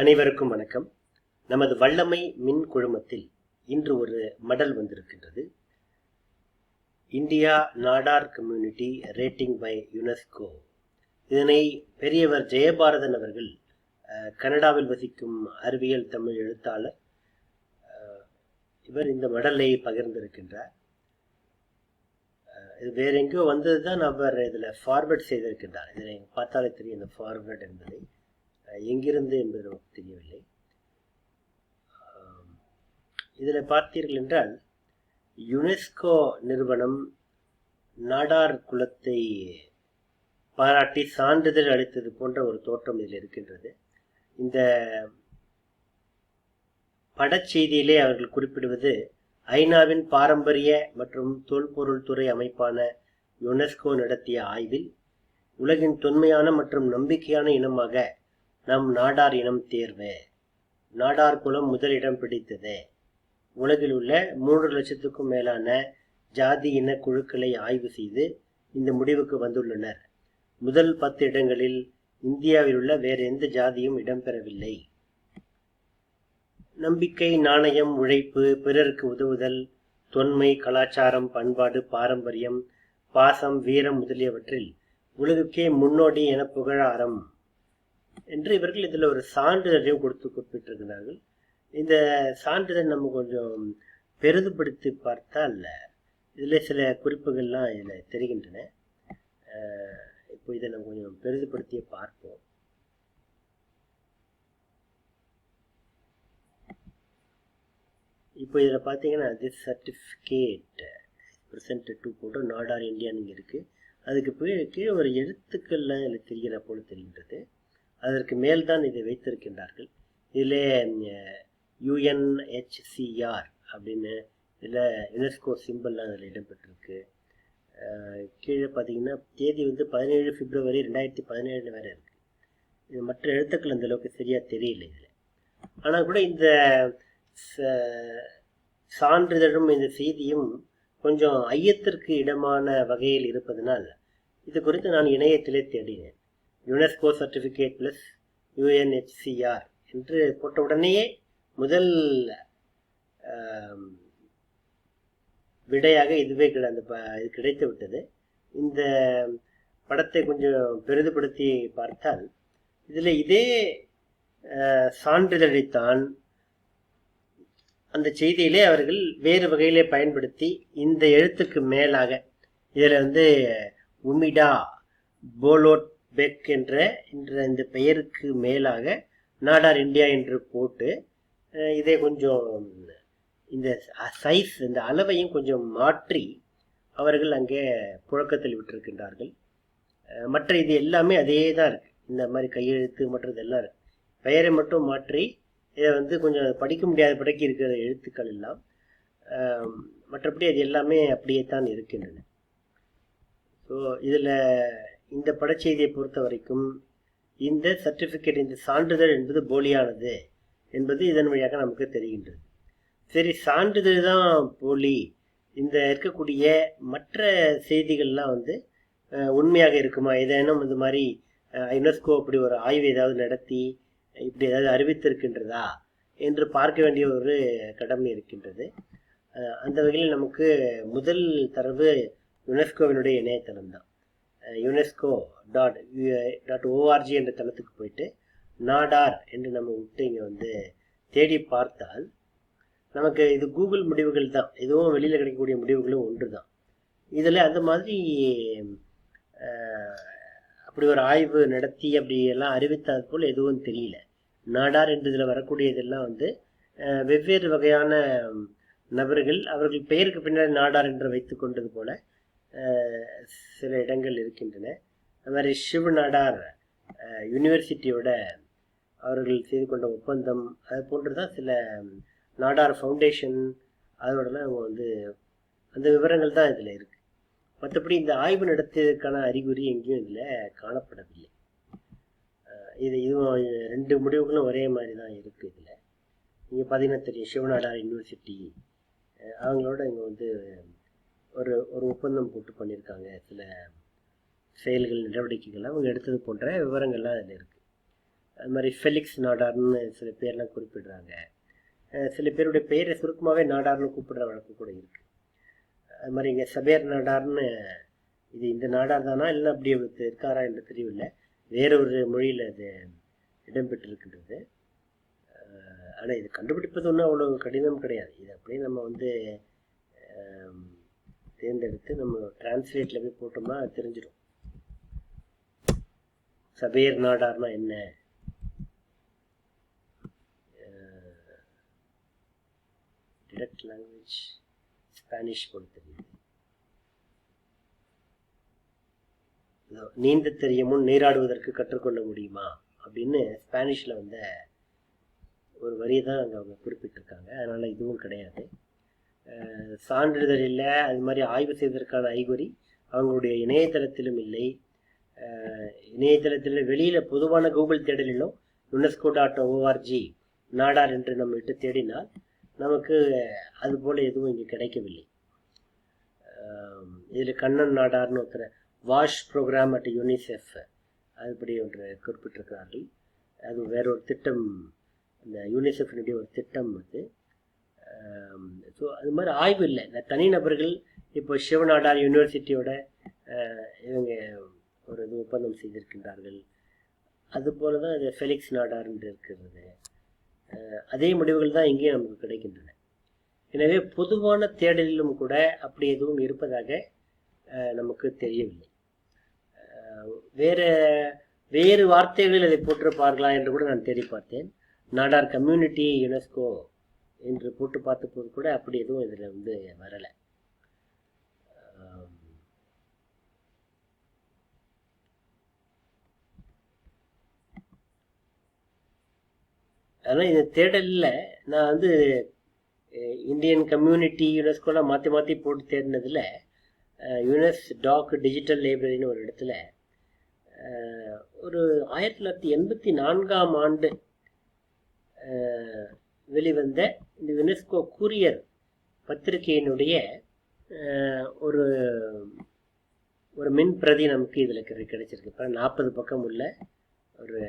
அனைவருக்கும் வணக்கம். நமது வல்லமை மின் குழுமத்தில் இன்று ஒரு மடல் வந்திருக்கின்றது. India Nadar community rating by UNESCO. இதனை பெரியவர் ஜெயபாரதன் அவர்கள் கனடாவில் வசிக்கும் அறிவியல் தமிழ் எழுத்தாளர் இவர் இந்த மடலை பகிர்ந்திருக்கின்றார். இது வேற எங்கேயோ வந்தது தான் அவர் இதில் ஃபார்வர்ட் செய்திருக்கின்றார். இதனை பார்த்தாலே தெரியும் இந்த ஃபார்வர்ட் என்பதை. எங்கிருந்து என்பது நமக்கு தெரியவில்லை. இதில் பார்த்தீர்கள் என்றால் யுனெஸ்கோ நிறுவனம் நாடார் குலத்தை பாராட்டி சான்றிதழ் அளித்தது போன்ற ஒரு தோற்றம் இதில் இருக்கின்றது. இந்த படச்செய்தியிலே அவர்கள் குறிப்பிடுவது ஐநாவின் பாரம்பரிய மற்றும் தொல்பொருள் துறை அமைப்பான யுனெஸ்கோ நடத்திய ஆய்வில் உலகின் தொன்மையான மற்றும் நம்பிக்கையான இனமாக நம் நாடார் இனம் தேர்வு. நாடார் குலம் முதலிடம் பிடித்தது. உலகில் உள்ள மூன்று லட்சத்துக்கும் மேலான ஜாதி இன குழுக்களை ஆய்வு செய்து இந்த முடிவுக்கு வந்துள்ளனர். முதல் பத்து இடங்களில் இந்தியாவில் உள்ள வேறு எந்த ஜாதியும் இடம்பெறவில்லை. நம்பிக்கை நாணயம் உழைப்பு பிறருக்கு உதவுதல் தொன்மை கலாச்சாரம் பண்பாடு பாரம்பரியம் பாசம் வீரம் முதலியவற்றில் உலகுக்கே முன்னோடி என புகழாரம். என்று இவர்கள் இதில் ஒரு சான்றிதழையும் கொடுத்து குறிப்பிட்டிருக்கிறார்கள். இந்த சான்றிதழ் நம்ம கொஞ்சம் பெரிதுபடுத்தி பார்த்தால் இதில் சில குறிப்புகள்லாம் இதில் தெரிகின்றன. இப்போ இதை நம்ம கொஞ்சம் பெரிதுபடுத்தியே பார்ப்போம். இப்போ இதில் பார்த்தீங்கன்னா திஸ் சர்டிஃபிகேட் ப்ரெசென்ட் டூ போட்டு நாடார் இந்தியான்னு இங்கே இருக்குது அதுக்கு போய் கீழே ஒரு எழுத்துக்கள்லாம் இதில் தெரிகிற போல தெரிகின்றது. அதற்கு மேல்தான் இதை வைத்திருக்கின்றார்கள். இதில் யுஎன்ஹெச்சிஆர் அப்படின்னு இதில் யுனெஸ்கோ சிம்பிள்லாம் அதில் இடம்பெற்றிருக்கு. கீழே பார்த்தீங்கன்னா தேதி வந்து பதினேழு பிப்ரவரி ரெண்டாயிரத்தி பதினேழு வேறு இருக்குது இது மற்ற எழுத்துக்கள் அந்த அளவுக்கு சரியாக தெரியல இதில். ஆனால் கூட இந்த ச- சான்றிதழும் இந்த செய்தியும் கொஞ்சம் ஐயத்திற்கு இடமான வகையில் இருப்பதனால் இது குறித்து நான் இணையத்திலே தேடினேன். யுனெஸ்கோ சர்டிஃபிகேட் ப்ளஸ் யுஎன்ஹெச்சிஆர் என்று போட்ட உடனேயே முதல் விடையாக இதுவே கிடை- அந்த ப- இது கிடைத்து விட்டது. இந்த படத்தை கொஞ்சம் பெரிதுபடுத்தி பார்த்தால் இதில் இதே சான்றிதழைத்தான் அந்த செய்தியிலே அவர்கள் வேறு வகையிலே பயன்படுத்தி இந்த எழுத்துக்கு மேலாக இதில் வந்து உமிடா போலோட் பெக் என்ற என்ற இந்த பெயருக்கு மேலாக நாடார் இந்தியா என்று போட்டு இதை கொஞ்சம் இந்த சைஸ் இந்த அளவையும் கொஞ்சம் மாற்றி அவர்கள் அங்கே புழக்கத்தில் விட்டிருக்கின்றார்கள். மற்ற இது எல்லாமே அதே தான் இருக்கு. இந்த மாதிரி கையெழுத்து மற்றது எல்லாம் இருக்கு. பெயரை மட்டும் மாற்றி இதை வந்து கொஞ்சம் படிக்க முடியாத படைக்கு இருக்கிற எழுத்துக்கள் எல்லாம் மற்றபடி அது எல்லாமே அப்படியே தான் இருக்கின்றன. ஸோ இதில் இந்த படச்செய்தியை பொறுத்த வரைக்கும் இந்த சர்டிஃபிகேட் இந்த சான்றிதழ் என்பது போலியானது என்பது இதன் வழியாக நமக்கு தெரிகின்றது. சரி சான்றிதழ் தான் போலி. இந்த இருக்கக்கூடிய மற்ற செய்திகள்லாம் வந்து உண்மையாக இருக்குமா? ஏதேனும் இந்த மாதிரி யுனெஸ்கோ அப்படி ஒரு ஆய்வு ஏதாவது நடத்தி இப்படி ஏதாவது அறிவித்திருக்கின்றதா என்று பார்க்க வேண்டிய ஒரு கடமை இருக்கின்றது. அந்த வகையில் நமக்கு முதல் தரவு யுனெஸ்கோவினுடைய இணையதளம் தான் யுனெஸ்கோ டாட் டாட் ஓஆர்ஜி என்ற தளத்துக்கு போயிட்டு நாடார் என்று நம்ம விட்டு இங்கே வந்து தேடி பார்த்தால் நமக்கு இது கூகுள் முடிவுகள் தான். இதுவும் வெளியில் கிடைக்கக்கூடிய முடிவுகளும் ஒன்று தான் இதில் அந்த மாதிரி அப்படி ஒரு ஆய்வு நடத்தி அப்படி எல்லாம் அறிவித்தது போல் எதுவும் தெரியல. நாடார் என்று இதில் வரக்கூடியதெல்லாம் வந்து வெவ்வேறு வகையான நபர்கள் அவர்கள் பெயருக்கு பின்னாடி நாடார் என்று வைத்து கொண்டது போல சில இடங்கள் இருக்கின்றன. அது மாதிரி சிவ நாடார் யூனிவர்சிட்டியோட அவர்கள் செய்து கொண்ட ஒப்பந்தம் அது போன்று தான் சில நாடார் ஃபவுண்டேஷன் அதோடலாம் அவங்க வந்து அந்த விவரங்கள் தான் இதில் இருக்குது மற்றபடி இந்த ஆய்வு நடத்தியதுக்கான அறிகுறி எங்கேயும் இதில் காணப்படவில்லை. இது இதுவும் ரெண்டு முடிவுகளும் ஒரே மாதிரி தான் இருக்குது இதில். இங்கே பார்த்தீங்கன்னா தெரியும் சிவநாடார் யூனிவர்சிட்டி அவங்களோட இங்கே வந்து ஒரு ஒரு ஒப்பந்தம் போட்டு பண்ணியிருக்காங்க சில செயல்கள் நடவடிக்கைகள் அவங்க எடுத்தது போன்ற விவரங்கள்லாம் அதில் இருக்குது அது மாதிரி ஃபெலிக்ஸ் நாடார்னு சில பேர்லாம் குறிப்பிடுறாங்க. சில பேருடைய பெயரை சுருக்கமாகவே நாடார்னு கூப்பிடுற வழக்கம் கூட இருக்குது அது மாதிரி இங்கே சபேர் நாடார்னு இது இந்த நாடார் தானா? இல்லை அப்படி ஒருத்தர் இருக்காரா என்று தெரியவில்லை. வேறொரு மொழியில் அது இடம்பெற்றிருக்கின்றது. ஆனால் இது கண்டுபிடிப்பது ஒன்றும் அவ்வளோ கடினம் கிடையாது. இது அப்படியே நம்ம வந்து தேர்ந்தெடுத்து நம்ம டிரான்ஸ்லேட்டில் போய் போட்டோம்னா அது தெரிஞ்சிடும் சபேர் நாடார்னா என்ன? டிடக்ட் லாங்குவேஜ் ஸ்பானிஷ் போல தெரியுது. நீந்த தெரியும் முன் நீராடுவதற்கு கற்றுக்கொள்ள முடியுமா? அப்படின்னு ஸ்பானிஷில் வந்த ஒரு வரியை தான் அங்கே அவங்க குறிப்பிட்டிருக்காங்க. அதனால் இதுவும் கிடையாது. சான்றிதழ் இல்லை அது மாதிரி ஆய்வு செய்வதற்கான ஐகுறி அவங்களுடைய இணையதளத்திலும் இல்லை. இணையதளத்தில் வெளியில் பொதுவான கூகுள் தேடலிலும் யுனெஸ்கோ டாட் ஓஆர்ஜி நாடார் என்று நம்ம விட்டு தேடினால் நமக்கு அது போல் எதுவும் இங்கே கிடைக்கவில்லை. இதில் கண்ணன் நாடார்னு ஒருத்தர் வாஷ் ப்ரோக்ராம் அட் யூனிசெஃப் அதுபடி ஒன்று குறிப்பிட்டிருக்கிறார்கள். அது வேற ஒரு திட்டம் இந்த யூனிசெஃபினுடைய ஒரு திட்டம் அது. ஸோ அது மாதிரி ஆய்வு இல்லை. இந்த தனிநபர்கள் இப்போ சிவநாடார் யூனிவர்சிட்டியோட இவங்க ஒரு இது ஒப்பந்தம் செய்திருக்கின்றார்கள். அதுபோல தான் அது ஃபெலிக்ஸ் நாடார் என்று இருக்கிறது அதே முடிவுகள் தான் இங்கேயும் நமக்கு கிடைக்கின்றன. எனவே பொதுவான தேடலிலும் கூட அப்படி எதுவும் இருப்பதாக நமக்கு தெரியவில்லை. வேறு வேறு வார்த்தைகளில் அதை போட்டிருப்பார்களா என்று கூட நான் தேடி பார்த்தேன். நாடார் கம்யூனிட்டி யுனெஸ்கோ என்று போட்டு பார்த்தபோது கூட அப்படி எதுவும் இதில் வந்து வரலை. ஆனால் இதை தேடலில் நான் வந்து இந்தியன் கம்யூனிட்டி யுனெஸ்கோலாம் மாற்றி மாற்றி போட்டு தேடினதில் யுனெஸ் டாக் டிஜிட்டல் லைப்ரரின்னு ஒரு இடத்துல ஒரு ஆயிரத்தி தொள்ளாயிரத்தி எண்பத்தி நான்காம் ஆண்டு வெளிவந்த இந்த யுனெஸ்கோ கூரியர் பத்திரிகையினுடைய ஒரு ஒரு மின் பிரதி நமக்கு இதில் கிடைச்சிருக்கு. இப்போ நாற்பது பக்கம் உள்ள ஒரு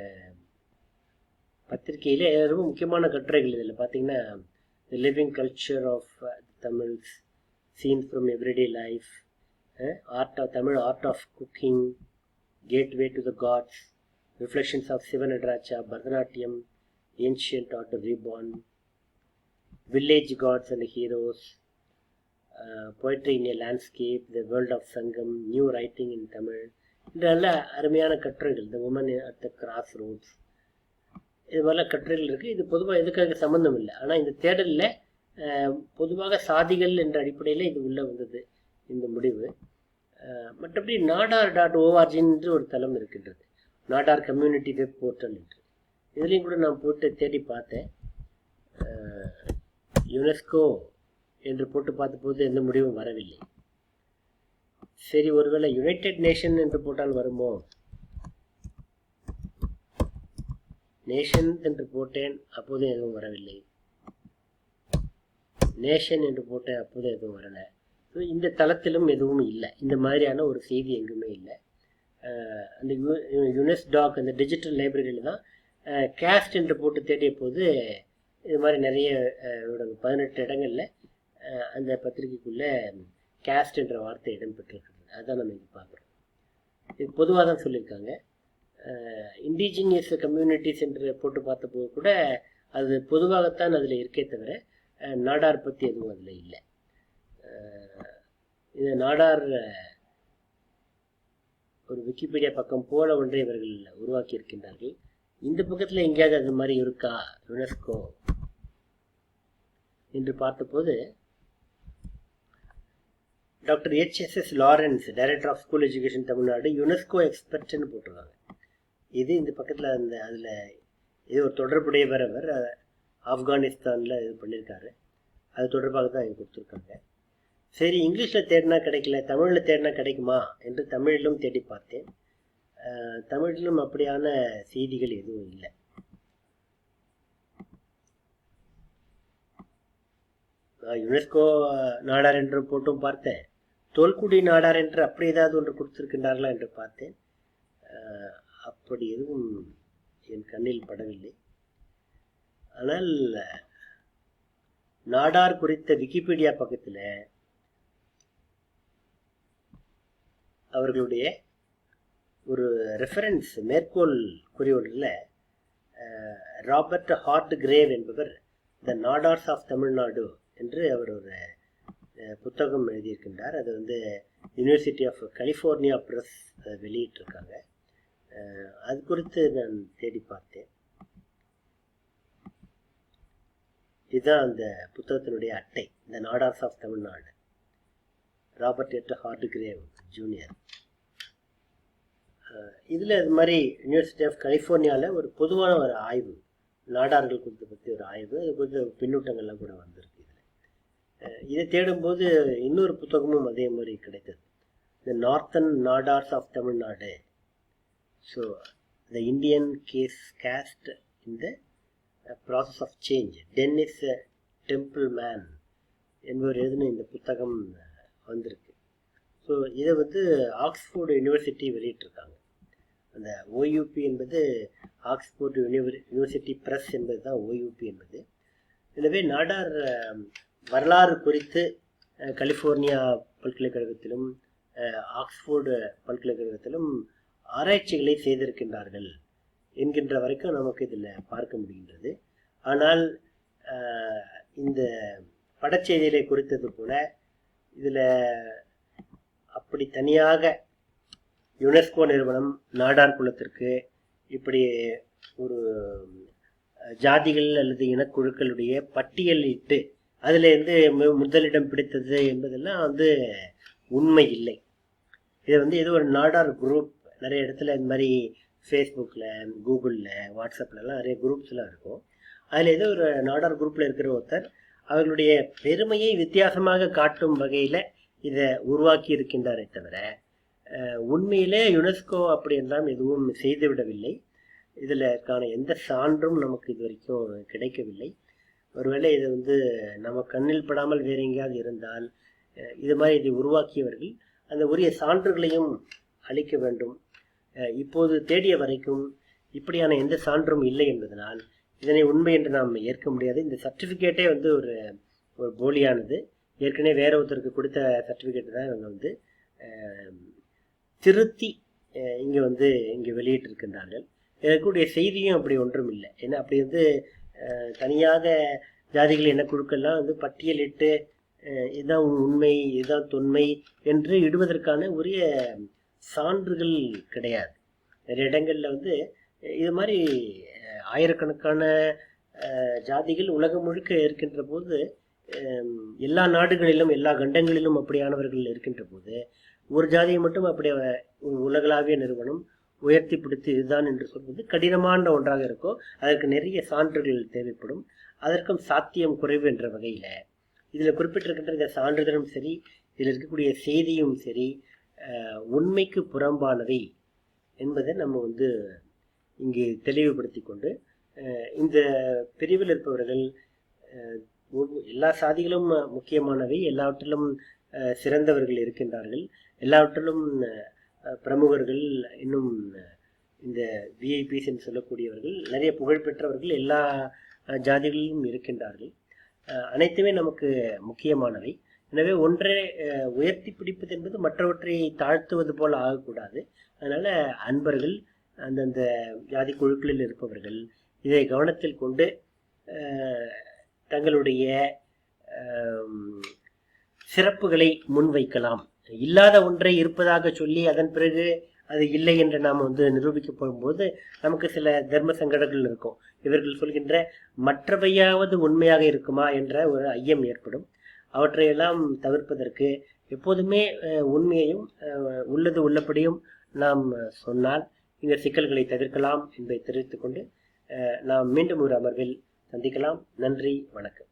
பத்திரிகையில் ரொம்ப முக்கியமான கட்டுரைகள் இதில். பார்த்தீங்கன்னா the living culture of Tamils seen from everyday life art of Tamil art of cooking gateway to the gods reflections of Sivanataraja Bharatanatyam ancient art reborn village gods and heroes, uh, poetry in a landscape, the world of Sangam, new writing in Tamil. இந்த நல்ல அருமையான கட்டுரைகள். இந்த woman at the cross roads இது மாதிரிலாம் கட்டுரைகள் இருக்குது இது பொதுவாக எதுக்காக சம்மந்தம் இல்லை ஆனால் இந்த தேடலில் பொதுவாக சாதிகள் என்ற அடிப்படையில் இது உள்ளே வந்தது இந்த முடிவு. மற்றபடி நாடார் டாட் ஓஆர்ஜின்னு ஒரு தளம் இருக்கின்றது. நாடார் கம்யூனிட்டி வெப் போர்ட்டல் என்று. இதுலேயும் கூட நான் போட்டு தேடி பார்த்தேன். யுனெஸ்கோ என்று போட்டு பார்த்தபோது எந்த முடிவும் வரவில்லை. சரி ஒருவேளை யுனைடெட் நேஷன் என்று போட்டால் வருமோ? நேஷன் என்று போட்டேன் அப்போதும் எதுவும் வரவில்லை. நேஷன் என்று போட்டேன் அப்போதும் எதுவும் வரலை. ஸோ இந்த தளத்திலும் எதுவும் இல்லை. இந்த மாதிரியான ஒரு செய்தி எங்குமே இல்லை. அந்த யு யுனெஸ்டாக் அந்த டிஜிட்டல் லைப்ரரியில் தான் கேஸ்ட் என்று போட்டு தேடிய போது இது மாதிரி நிறைய இடங்கள் பதினெட்டு இடங்களில் அந்த பத்திரிகைக்குள்ளே கேஸ்ட் என்ற வார்த்தை இடம்பெற்றிருக்கிறது. அதுதான் நம்ம இங்கே பார்க்குறோம். இது பொதுவாக தான் சொல்லியிருக்காங்க. இண்டிஜினியஸ் கம்யூனிட்டிஸ் என்று போட்டு பார்த்தபோது கூட அது பொதுவாகத்தான் அதில் இருக்கே தவிர நாடார் பற்றி எதுவும் அதில் இல்லை. இது நாடார் ஒரு விக்கிபீடியா பக்கம் போல ஒன்றை இவர்கள் உருவாக்கி இருக்கின்றார்கள் இந்த பக்கத்தில் எங்கேயாவது அது மாதிரி இருக்கா? யுனெஸ்கோ. என்று பார்த்தபோது doctor HSS Lawrence director of school education Tamil Nadu UNESCO எக்ஸ்பர்ட்னு போட்டிருக்காங்க. இது இந்த பக்கத்தில் அந்த அதில் இது ஒரு தொடர்புடைய அவர் ஆப்கானிஸ்தானில் இது பண்ணியிருக்காரு அது தொடர்பாக தான் இங்கே கொடுத்துருக்காங்க. சரி இங்கிலீஷில் தேடினா கிடைக்கல தமிழில் தேடினா கிடைக்குமா? என்று தமிழிலும் தேடி பார்த்தேன். தமிழிலும் அப்படியான செய்திகள் எதுவும் இல்லை. நான் யுனெஸ்கோ நாடார் என்று போட்டும் பார்த்தேன். தோல்குடி நாடார் என்று அப்படி ஏதாவது ஒன்று கொடுத்திருக்கின்றார்களா என்று பார்த்தேன். அப்படி எதுவும் என் கண்ணில் படவில்லை. ஆனால் நாடார் குறித்த விக்கிபீடியா பக்கத்தில் அவர்களுடைய ஒரு ரெஃபரன்ஸ் மேற்கோள் குறியீடுல ராபர்ட் ஹார்ட் கிரேவ் என்பவர் த நாடார்ஸ் ஆஃப் தமிழ்நாடு என்று அவர் ஒரு புத்தகம் எழுதியிருக்கின்றார். அது வந்து யுனிவர்சிட்டி ஆஃப் கலிஃபோர்னியா ப்ரெஸ் வெளியிட்டிருக்காங்க. அது குறித்து நான் தேடி பார்த்தேன். இதுதான் அந்த புத்தகத்தினுடைய அட்டை the Nadars of Tamil Nadu Robert L Hardgrave junior இதில் இது மாதிரி யூனிவர்சிட்டி ஆஃப் கலிஃபோர்னியாவில் ஒரு பொதுவான ஒரு ஆய்வு நாடார்கள் குறித்து பற்றி ஒரு ஆய்வு அது கொஞ்சம் பின்னூட்டங்கள்லாம் கூட வந்திருக்கு இதில். இதை தேடும்போது இன்னொரு புத்தகமும் அதே மாதிரி கிடைத்தது. The northern Nadars of Tamil Nadu so the Indian case caste in the process of change Dennis Templeman என்பவர் எழுதின இந்த புத்தகம் வந்திருக்கு. ஸோ இதை வந்து ஆக்ஸ்ஃபோர்டு யூனிவர்சிட்டி வெளியிட்டிருக்காங்க. அந்த ஓயூபி என்பது ஆக்ஸ்போர்ட் யூனிவர் யூனிவர்சிட்டி ப்ரெஸ் என்பது தான் ஓயூபி என்பது. எனவே நாடார் வரலாறு குறித்து கலிஃபோர்னியா பல்கலைக்கழகத்திலும் ஆக்ஸ்போர்டு பல்கலைக்கழகத்திலும் ஆராய்ச்சிகளை செய்திருக்கின்றார்கள் என்கின்ற வரைக்கும் நமக்கு இதில் பார்க்க முடிகின்றது. ஆனால் இந்த படச்செய்திகளை குறித்தது போல இதில் அப்படி தனியாக யுனெஸ்கோ நிறுவனம் நாடார் குலத்திற்கு இப்படி ஒரு ஜாதிகள் அல்லது இனக்குழுக்களுடைய பட்டியலிட்டு அதில் இருந்து முதலிடம் பிடித்தது என்பதெல்லாம் வந்து உண்மை இல்லை. இது வந்து ஏதோ ஒரு நாடார் குரூப் நிறைய இடத்துல இந்த மாதிரி ஃபேஸ்புக்கில் கூகுளில் வாட்ஸ்அப்லலாம் நிறைய குரூப்ஸ்லாம் இருக்கும். அதில் ஏதோ ஒரு நாடார் குரூப்பில் இருக்கிற ஒருத்தர் அவர்களுடைய பெருமையை வித்தியாசமாக காட்டும் வகையில் இதை உருவாக்கி இருக்கின்றாரே தவிர உண்மையிலே யுனெஸ்கோ அப்படியெல்லாம் எதுவும் செய்துவிடவில்லை. இதில் எந்த சான்றும் நமக்கு இது வரைக்கும் கிடைக்கவில்லை. ஒருவேளை இது வந்து நம்ம கண்ணில் படாமல் வேற எங்கேயாவது இருந்தால் இது மாதிரி இதை உருவாக்கியவர்கள் அந்த உரிய சான்றுகளையும் அளிக்க வேண்டும். இப்போது தேடிய வரைக்கும் இப்படியான எந்த சான்றும் இல்லை என்பதனால் இதனை உண்மை என்று நாம் ஏற்க முடியாது. இந்த சர்டிஃபிகேட்டே வந்து ஒரு ஒரு போலியானது. ஏற்கனவே வேற ஒருத்தருக்கு கொடுத்த சர்டிஃபிகேட் தான் இவங்க வந்து திருத்தி இங்கே வந்து இங்கே வெளியிட்டிருக்கின்றார்கள். இருக்கக்கூடிய செய்தியும் அப்படி ஒன்றும் இல்லை ஏன்னா அப்படி வந்து தனியாக ஜாதிகள் என்ன குழுக்கள்லாம் வந்து பட்டியலிட்டு இதுதான் உண்மை இதுதான் தொன்மை என்று இடுவதற்கான உரிய சான்றுகள் கிடையாது. நிறைய இடங்களில் வந்து இது மாதிரி ஆயிரக்கணக்கான ஜாதிகள் உலகம் முழுக்க இருக்கின்ற போது எல்லா நாடுகளிலும் எல்லா கண்டங்களிலும் அப்படியானவர்கள் இருக்கின்ற போது ஒரு ஜாதியை மட்டும் அப்படி உலகளாவிய நிறுவனம் உயர்த்தி பிடித்து இதுதான் என்று சொல்வது கடினமான ஒன்றாக இருக்கும். அதற்கு நிறைய சான்றுகள் தேவைப்படும். அதற்கும் சாத்தியம் குறைவு என்ற வகையில் இதில் குறிப்பிட்டிருக்கின்ற இந்த சான்றிதழும் சரி இதில் இருக்கக்கூடிய செய்தியும் சரி உண்மைக்கு புறம்பானவை என்பதை நம்ம வந்து இங்கு தெளிவுபடுத்தி கொண்டு இந்த பிரிவில் இருப்பவர்கள் எல்லா சாதிகளும் முக்கியமானவை எல்லாவற்றிலும் சிறந்தவர்கள் இருக்கின்றார்கள். எல்லாவற்றிலும் பிரமுகர்கள் இன்னும் இந்த விஐபிஸ் என்று சொல்லக்கூடியவர்கள் நிறைய புகழ்பெற்றவர்கள் எல்லா ஜாதிகளிலும் இருக்கின்றார்கள். அனைத்துமே நமக்கு முக்கியமானவை. எனவே ஒன்றை உயர்த்தி பிடிப்பது என்பது மற்றவற்றை தாழ்த்துவது போல் ஆகக்கூடாது. அதனால் அன்பர்கள் அந்தந்த ஜாதி குழுக்களில் இருப்பவர்கள் இதை கவனத்தில் கொண்டு தங்களுடைய சிறப்புகளை முன்வைக்கலாம். இல்லாத ஒன்றை இருப்பதாக சொல்லி அதன் பிறகு அது இல்லை என்று நாம் வந்து நிரூபிக்க போகும்போது நமக்கு சில தர்ம சங்கடங்கள் இருக்கும். இவர்கள் சொல்கின்ற மற்றவையாவது உண்மையாக இருக்குமா என்ற ஒரு ஐயம் ஏற்படும். அவற்றையெல்லாம் தவிர்ப்பதற்கு எப்போதுமே உண்மையையும் உள்ளது உள்ளபடியும் நாம் சொன்னால் இந்த சிக்கல்களை தவிர்க்கலாம் என்பதை தெரிவித்துக்கொண்டு நாம் மீண்டும் ஒரு அமர்வில் சந்திக்கலாம். நன்றி வணக்கம்.